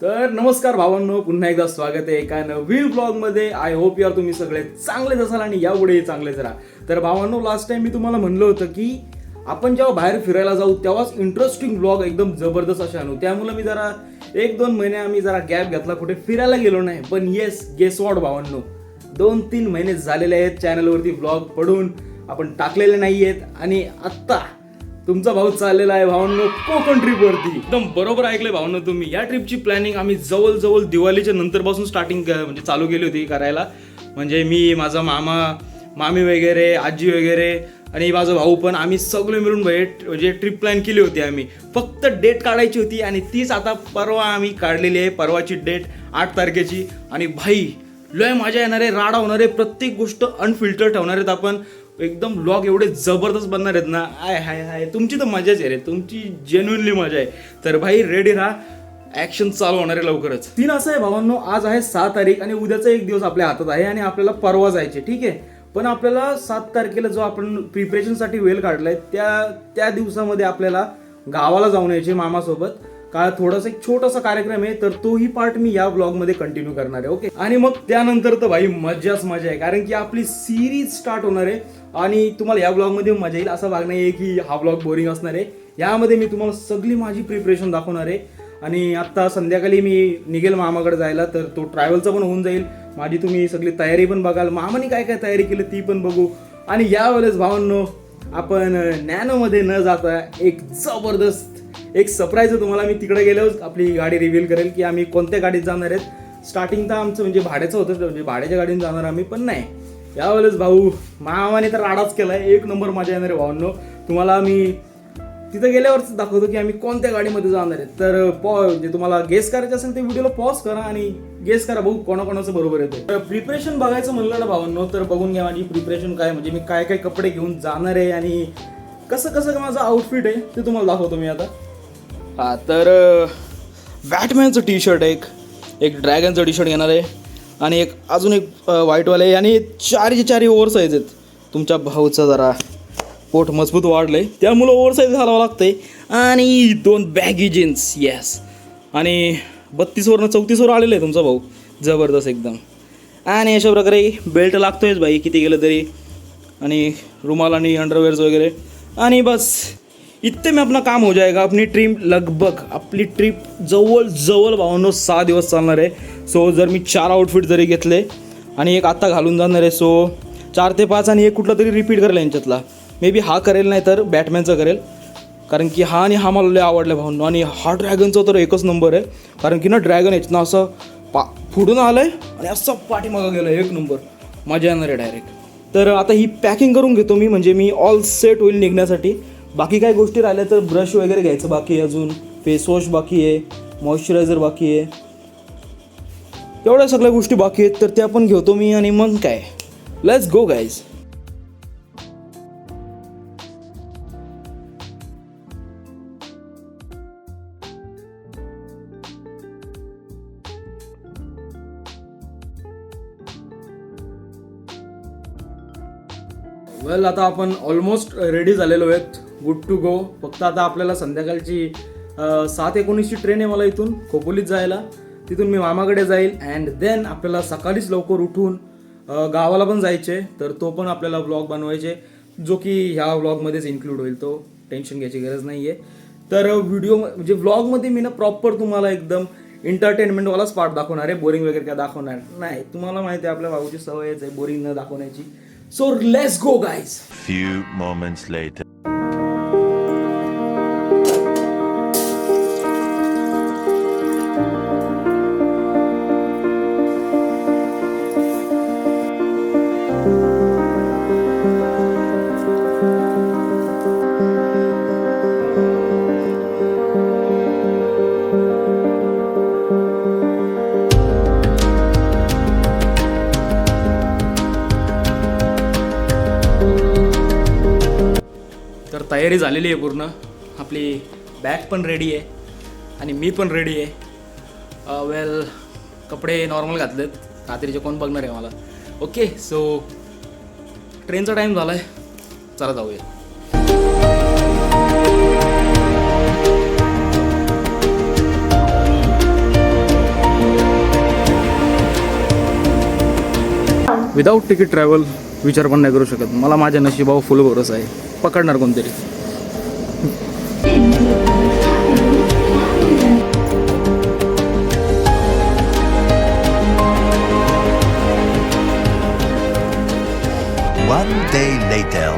तर नमस्कार भावांनो पुन्हा एकदा स्वागत आहे एका नवीन ब्लॉगमध्ये आय होप यार तुम्ही सगळे चांगलेच असाल आणि यापुढे चांगलेच राहा. तर भावांनो लास्ट टाइम मी तुम्हाला म्हणलं होतं की आपण जेव्हा बाहेर फिरायला जाऊ तेव्हाच इंटरेस्टिंग ब्लॉग एकदम जबरदस्त असे आणू. त्यामुळे मी जरा एक दोन महिने आम्ही जरा गॅप घेतला कुठे फिरायला गेलो नाही. पण येस गेस वॉट भावांनो? दोन तीन महिने झालेले आहेत चॅनलवरती ब्लॉग पडून आपण टाकलेले नाही आहेत आणि आत्ता तुमचा भाऊ चाललेला आहे भावांनो कोकण ट्रिप वरती. एकदम बरोबर ऐकलंय भावांनो तुम्ही. या ट्रिपची प्लॅनिंग आम्ही जवळजवळ दिवाळीच्या नंतरपासून स्टार्टिंग म्हणजे चालू केली होती करायला. म्हणजे मी माझा मामा मामी वगैरे आजी वगैरे आणि माझा भाऊ पण आम्ही सगळे मिळून म्हणजे ट्रिप म्हणजे प्लॅन केली होती आम्ही. फक्त डेट काढायची होती आणि तीच आता परवा आम्ही काढलेली आहे परवाची डेट आठ तारखेची. आणि भाई लय मजा येणार आहे राडा होणार आहे प्रत्येक गोष्ट अनफिल्टर ठेवणार आहेत आपण. एकदम ब्लॉग एवढे जबरदस्त बनणार आहेत ना. आय हाय हाय. तुमची तर मजाच आहे रे. तुमची जेन्युनली मजा आहे. तर भाई रेडी राहा. ॲक्शन चालू होणार आहे लवकरच. तीन असं आहे भावांनो आज आहे सहा तारीख आणि उद्याचा एक दिवस आपल्या हातात आहे आणि आपल्याला परवा जायचे ठीक आहे? पण आपल्याला सात तारखेला जो आपण प्रिपरेशनसाठी वेळ काढलाय त्या त्या दिवसामध्ये आपल्याला गावाला जाऊन यायचे मामासोबत. का थोडासा एक छोटासा कार्यक्रम आहे तर तोही पार्ट मी या ब्लॉगमध्ये कंटिन्यू करणार आहे ओके आणि मग त्यानंतर तर भाई मजाच मजा आहे कारण की आपली सिरीज स्टार्ट होणार आहे आणि तुम्हाला या ब्लॉगमध्ये मजा येईल असं भाग नाही आहे की हा ब्लॉग बोरिंग असणार आहे. यामध्ये मी तुम्हाला सगळी माझी प्रिपरेशन दाखवणार आहे आणि आत्ता संध्याकाळी मी निघेल मामाकडे जायला तर तो ट्रॅव्हलचा पण होऊन जाईल. माझी तुम्ही सगळी तयारी पण बघाल. मामाने काय काय तयारी केली ती पण बघू. आणि यावेळेस भावांनो आपण नॅनोमध्ये न जाता एक जबरदस्त एक सरप्राईज तुम्हाला. मी तिकडे गेल्यावर आपली गाडी रिव्हील करेल की आम्ही कोणत्या गाडीत जाणार आहेत. स्टार्टिंग तर आमचं म्हणजे भाड्याचं होतं म्हणजे भाड्याच्या गाडीने जाणार आम्ही पण नाही. यावेळेस भाऊ मामाने तर राडाच केलाय. एक नंबर माझ्या येणार आहे भावांनो. तुम्हाला मी तिथं गेल्यावरच दाखवतो की आम्ही कोणत्या गाडीमध्ये जाणार आहे तर पॉ म्हणजे तुम्हाला गेस करायचं असेल ते व्हिडिओला पॉज करा आणि गेस करा बघू कोणाकोणाचं बरोबर येतं तर प्रिपरेशन बघायचं म्हणलं ना भावांनो तर बघून घ्या माझी प्रिपरेशन काय म्हणजे मी काय काय कपडे घेऊन जाणार आहे आणि कसं कसं माझं आउटफिट आहे ते तुम्हाला दाखवतो मी आता. हा तर बॅटमॅनचं टी शर्ट एक. एक ड्रॅगनचं टी शर्ट घेणार आहे. आणि एक अजून एक व्हाईटवालं आहे. आणि चारचे चारही ओव्हर साईज आहेत. तुमच्या भाऊचा जरा पोट मजबूत वाढलंय. त्यामुळं ओव्हर साईज घालावं लागतंय. आणि दोन बॅगी जीन्स येस आणि बत्तीसवरनं चौतीसवर आलेलं आहे तुमचा भाऊ. जबरदस्त एकदम. आणि अशा प्रकारे बेल्ट लागतोयच भाई किती गेलं तरी. आणि रुमाल आणि अंडरवेअर्स वगैरे. आणि बस. इतने में अपना काम हो जाएगा अपनी ट्रिप लगभग आपली ट्रिप जवळ जवळ भावांनो सहा दिवस चालणार आहे. सो जर मी चार आउटफिट जरी घेतले आणि एक आत्ता घालून जाणार आहे सो चार ते पाच आणि एक कुठला तरी रिपीट करेल यांच्यातला. मे बी हा करेल नाही तर बॅटमॅनचा करेल. कारण की हा आणि हा मला लय आवडला भावांनो आणि हा ड्रॅगनचा तर एकच नंबर आहे. कारण की ना ड्रॅगन याच्यानं असं पा फुडून आलं आहे आणि असं पाठीमागं गेलं एक नंबर मजा येणार आहे डायरेक्ट तर आता ही पॅकिंग करून घेतो मी म्हणजे मी ऑल सेट होईल निघण्यासाठी. बाकी काही गोष्टी राहिल्या तर ब्रश वगैरे घ्यायचं बाकी आहे अजून. फेसवॉश बाकी आहे. मॉइश्चरायझर बाकी आहे. एवढ्या सगळ्या गोष्टी बाकी आहेत तर त्या पण घेतो मी आणि मग काय? लेट्स गो गाईज वेल आता आपण ऑलमोस्ट रेडी झालेलो आहेत. गुड टू गो फक्त आता आपल्याला संध्याकाळची सात एकोणीसची ट्रेन आहे मला इथून खोपोलीत जायला. तिथून मी मामाकडे जाईल. अँड देन आपल्याला सकाळीच लवकर उठून गावाला पण जायचे. तर तो पण आपल्याला ब्लॉग बनवायचे जो की ह्या व्लॉगमध्येच इन्क्लूड होईल. तो टेन्शन घ्यायची गरज नाही आहे तर व्हिडिओ म्हणजे व्लॉगमध्ये मी ना प्रॉपर तुम्हाला एकदम एंटरटेनमेंटवालाच पार्ट दाखवणार आहे. बोरिंग वगैरे काय दाखवणार नाही. तुम्हाला माहिती आहे आपल्या भाऊची सवयच आहे बोरिंग न दाखवण्याची. So let's go guys few moments later तयारी झालेली आहे पूर्ण. आपली बॅग पण रेडी आहे आणि मी पण रेडी आहे. वेल कपडे नॉर्मल घातलेत. रात्रीचे कोण बघणार आहे मला. ओके सो ट्रेनचा टाईम झाला आहे चला जाऊया. विदाऊट तिकीट ट्रॅव्हल विचार पण नाही करू शकत. मला माझ्या नशिबावर फुल भरोसा आहे. पकडणार कोणतरी. One day later.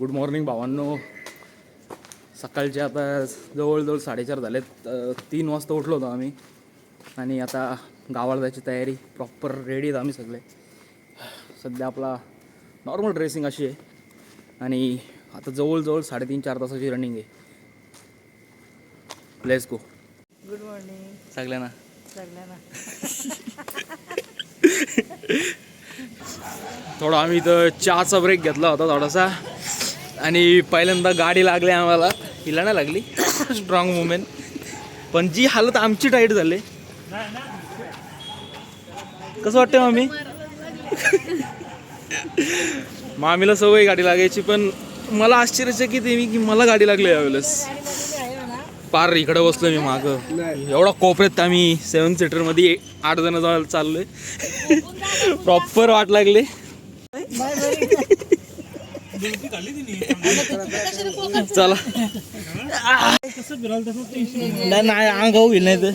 Good morning भावांनो. सकाळचे आता जवळजवळ साडेचार झालेत. अ, तीन वाजता उठलो होतो आम्ही. आणि आता गावाला जायची तयारी प्रॉपर रेडी आहेत आम्ही सगळे. सध्या आपला नॉर्मल ड्रेसिंग अशी आहे. आणि आता जवळजवळ साडेतीन चार तासाची रनिंग आहे. लेट्स गो गुड मॉर्निंग सगळ्यांना. सगळ्यांना. थोडा आम्ही इथं चहाचा ब्रेक घेतला होता थोडासा. आणि पहिल्यांदा गाडी लागली आम्हाला. हिला नाही लागली. स्ट्रॉंग वुमेन पण जी हालत आमची टाईट झाली. कसं वाटतं मामी? मामीला सवय गाडी लागायची पण मला आश्चर्यचकित आहे मी की मला गाडी लागली यावेळेस. पार इकडे बसलो मी माग. एवढा कोपऱ्यात आम्ही सेवन सीटरमध्ये आठ जण चाललोय. प्रॉपर वाट लागली. चला. नाही. नाही अंगाऊ होईल नाही तर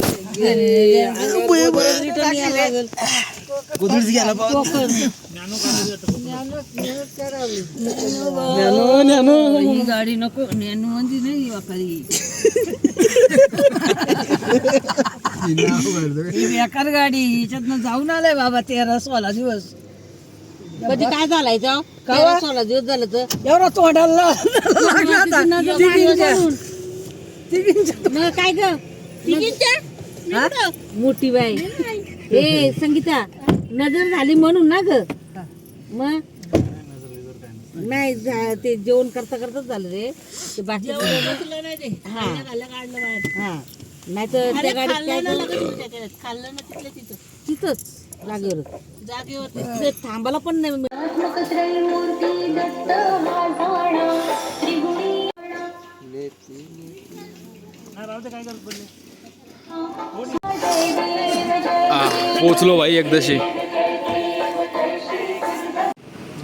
ही गाडी नको नेनू म्हणजे नाही वाकरी ही बेकार गाडी हिच्यातनं जाऊन आलाय बाबा तेरा सोळा दिवस. कधी काय झालाय तेरा सोळा दिवस झालं तर. एवढा तोंडाला काय ग? मोठी बाई. ए संगीता नजर झाली म्हणून ना ग. मग? नाही झा- ते जेवण करता करताच झालं रे. ते बाकी हा. हा. नाही तर त्या गाडीत काय झालं? तिथंच. जागेवर. जागेवर थांबायला पण नाही पोचलो भाई एकदाशी.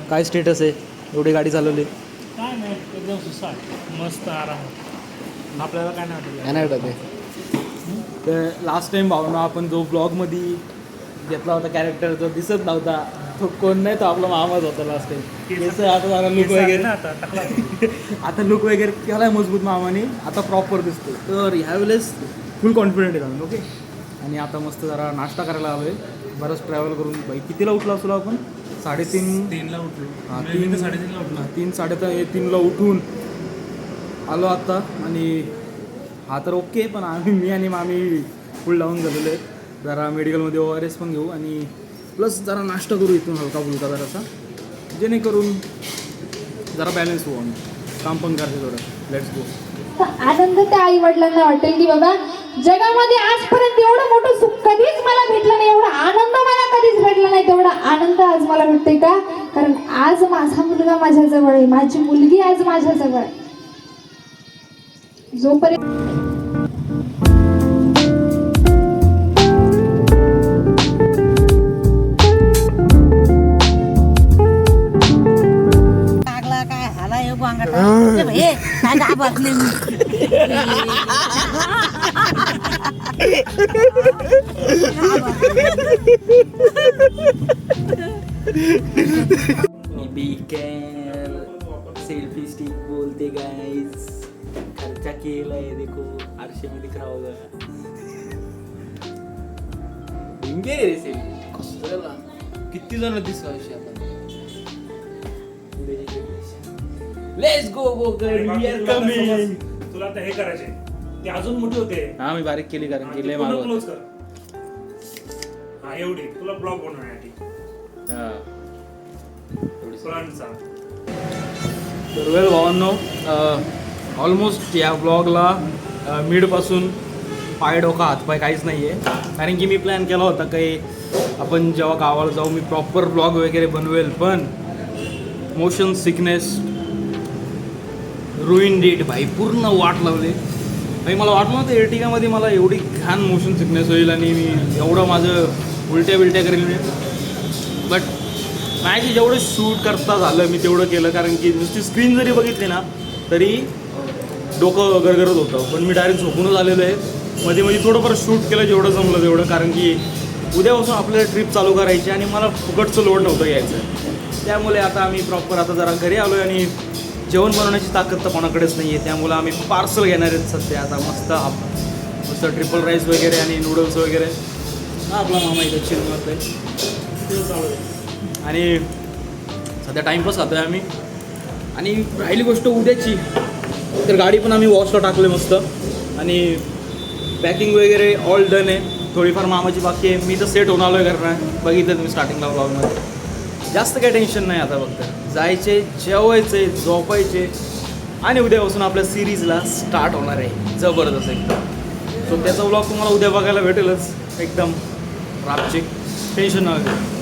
काय स्टेटस आहे? एवढी गाडी चालवली? काय नाही एकदम सुसाट. मस्त आराम. आपल्याला काय नाही वाटलं काय नाही वाटत आहे. तर लास्ट टाइम भावना आपण जो ब्लॉगमध्ये घेतला होता कॅरेक्टर जो दिसत नव्हता. तो कोण नाही तो आपला मामाच होता लास्ट टाइम केस आता जरा लुक वगैरे आता लुक वगैरे केलाय मजबूत मामाने. आता प्रॉपर दिसतो तर ह्यावेळेस फुल कॉन्फिडंट आहे आम्ही ओके आणि आता मस्त जरा नाश्ता करायला आलोय. बरंच ट्रॅव्हल करून. बाई कितीला उठला असलो आपण? साडेतीन तीनला उठलो. हा, मी तीन साडेतीनला उठलो. तीन साडेतीन तीनला उठून आलो आता. आणि हा तर ओके पण आम्ही मी आणि मामी फुल डाऊन झालेलो आहे. जरा मेडिकलमध्ये ओ आर एस पण घेऊ आणि प्लस जरा नाश्ता करू इथून हलका फुलका जरासा. जेणेकरून जरा बॅलन्स होऊ आम्ही. काम पण करते थोडं. लेट्स गो आनंद त्या आई वडिलांना वाटेल की बाबा जगामध्ये आजपर्यंत एवढं मोठं सुख कधीच मला भेटलं नाही एवढा आनंद मला कधीच भेटला नाही तेवढा आनंद आज मला भेटतोय का? कारण आज माझा मुलगा माझ्याजवळ आहे माझी मुलगी आज माझ्या जवळ आहे. जोपर्यंत घाबरले मी सेल्फी स्टिक बोलते गाइस खर्चा केलाय देखो. आरशे में दिख रहा होगा भिंगे रे सेल्फी कसला किती जण दिसतो अशी आपण let's go go we are coming तुला आता हे करायचे. ते अजून मोठे होते. हा मी बारीक केली कारण की लय पूर्ण मागवत क्लोज कर. हा एवढी. तुला ब्लॉग बनवण्यासाठी. हा. फ्रंटचा तर वेल भावांनो ऑलमोस्ट या ब्लॉगला मिडपासून पाय डोका हातपाय काहीच नाही आहे कारण की मी प्लॅन केला होता काही आपण जेव्हा गावाला जाऊ मी प्रॉपर ब्लॉग वगैरे बनवेल पण मोशन सिकनेस रुईन डेट भाई पूर्ण वाट लावले. भाई मला वाटलं नव्हतं एर्टिगामध्ये मला एवढी घाण मोशन सिकनेस होईल आणि मी एवढं माझं उलट्या बिलट्या करेल. मी बट नाही जेवढं शूट करता झालं मी तेवढं केलं. कारण की नुसती स्क्रीन जरी बघितली ना तरी डोकं गरगरत होतं. पण मी डायरेक्ट झोपूनच आलेलो आहे. मध्ये मध्ये थोडंफार शूट केलं जेवढं जमलं तेवढं. कारण की उद्यापासून आपल्याला ट्रिप चालू करायची आणि मला फुकटचं लोड नव्हतं घ्यायचं. त्यामुळे आता आम्ही प्रॉपर आता जरा घरी आलो आहे आणि जेवण बनवण्याची ताकद तर कोणाकडेच नाही आहे त्यामुळे आम्ही पार्सल घेणार आहेत सध्या. आता मस्त आप मस्त ट्रिपल राईस वगैरे आणि नूडल्स वगैरे. हा आपला मामा इथं चिल चालू आहे. आणि सध्या टाईमपास खातो आहे आम्ही. आणि राहिली गोष्ट उद्याची. तर गाडी पण आम्ही वॉशला टाकले मस्त. आणि पॅकिंग वगैरे ऑल डन आहे. थोडीफार मामाची बाकी आहे. मी तर सेट होऊन आलो आहे करणार बघितलं तुम्ही स्टार्टिंगला ब्लॉगमध्ये जास्त काही टेन्शन नाही आता फक्त. जायचे जेवायचे झोपायचे. आणि उद्यापासून आपल्या सिरीजला स्टार्ट होणार आहे. जबरदस्त एकदम. सो त्याचा व्लॉग तुम्हाला उद्या बघायला भेटेलच. एकदम रापचिक टेन्शन नका घेऊ.